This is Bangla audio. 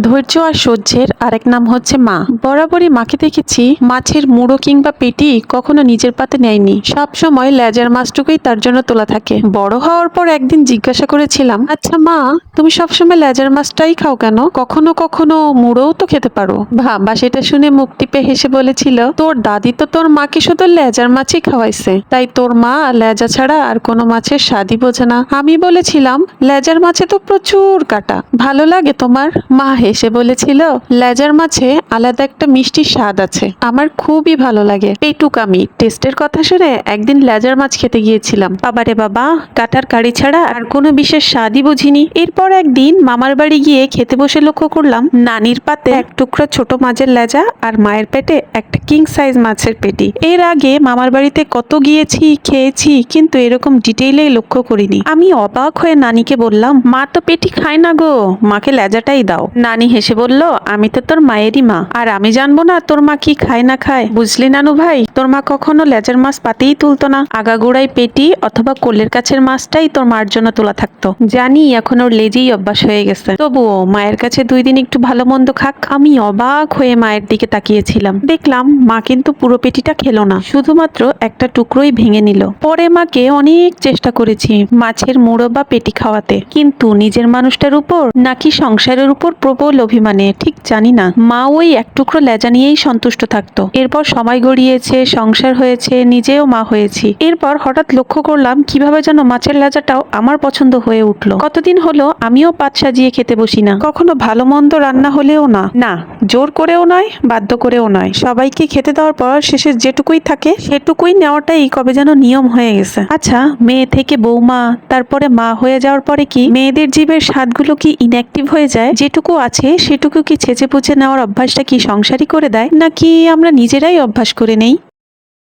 ধৈর্য আর সহ্যের আরেক নাম হচ্ছে মা। বরাবরই মাকে দেখেছি মাছের মুড়ো কিংবা পেটি কখনো নিজের পাতে নেয়নি। সব সময় লেজার মাছটুকুই তার জন্য তোলা থাকে। বড় হওয়ার পর একদিন জিজ্ঞাসা করেছিলাম আচ্ছা মা, তুমি সবসময় লেজার মাছটাই খাও কেন? কখনো কখনো মুড়োও তো খেতে পারো। ভাবা সেটা শুনে মুখ টিপে হেসে বলেছিল, তোর দাদি তো তোর মাকে শুধু লেজার মাছই খাওয়াইছে। তাই তোর মা লেজা ছাড়া আর কোনো মাছের স্বাদই বোঝে না। আমি বলেছিলাম, লেজার মাছে তো প্রচুর কাটা। ভালো লাগে তোমার? মা হেসে বলেছিল, লেজার মাছে আলাদা একটা মিষ্টি স্বাদ আছে। আমার খুবই ভালো লাগে। পেটুক আমি। টেস্টের কথা শুনে একদিন লেজার মাছ খেতে গিয়েছিলাম। বাবারে বাবা কাটার কারি ছাড়া আর কোনো বিশেষ স্বাদই বুঝিনি। এরপর একদিন মামার বাড়ি গিয়ে খেতে বসে লক্ষ্য করলাম, নানির পাতে এক টুকরো ছোট মাছের লেজা আর মায়ের পেটে একটা কিং সাইজ মাছের পেটি। এর আগে মামার বাড়িতে কত গিয়েছি, খেয়েছি, কিন্তু এরকম ডিটেইলে লক্ষ্য করিনি। আমি অবাক হয়ে নানিকে বললাম, মা তো পেটি খায় না গো। মাকে লেজাটাই দাও। নানি হেসে বলল, আমি তো তোর মায়েরই মা। আর আমি জানব না তোর মা কি খায় না খায়। বুঝলি নানু ভাই, তোর মা কখনো লেজার মাছ পাতেই তুলতো না। আগাগোড়াই পেটি অথবা কোলের কাছের মাছটাই তোর মার জন্য তোলা থাকতো। জানি এখন ওর লেজেই অভ্যাস হয়ে গেছে। তবুও মায়ের কাছে দুই দিন একটু ভালো মন্দ খাক। আমি অবাক হয়ে মায়ের দিকে তাকিয়েছিলাম। দেখলাম মা কিন্তু পুরো পেটিটা খেলো না। শুধুমাত্র একটা টুকরোই ভেঙে নিল। পরে মাকে অনেক চেষ্টা করেছি মাছের মুড়ো বা পেটি খাওয়াতে। কিন্তু নিজের মানুষটার উপর নাকি সংসারের উপর প্রবল অভিমানে ঠিক জানি না। মা ওই এক টুকরো লেজা নিয়েই সন্তুষ্ট থাকতো। এরপর সময় গড়িয়েছে, সংসার হয়েছে, নিজেও মা হয়েছি। এরপর হঠাৎ লক্ষ্য করলাম, কীভাবে যেন মাছের লেজাটাও আমার পছন্দ হয়ে উঠল। কতদিন হলো, আমিও পাত সাজিয়ে খেতে বসি না। কখনো ভালো মন্দ রান্না হলেও না। না, জোর করেও নয়, বাধ্য করেও নয়। সবাইকে খেতে দেওয়ার পর শেষে যেটুকুই থাকে, সেটুকুই নেওয়াটাই কবে যেন নিয়ম হয়ে গেছে। আচ্ছা মেয়ে থেকে বৌমা, তারপরে মা হয়ে যাওয়ার পরে কি মেয়েদের জীবের স্বাদগুলো কি ইনঅ্যাক্টিভ হয়ে যায়? যেটুকু আছে, সেটুকু কি ছেঁচে পুচে নেওয়ার অভ্যাসটা কি সংসারই করে দেয়, নাকি আমরা নিজেরাই অভ্যাস করে নেই?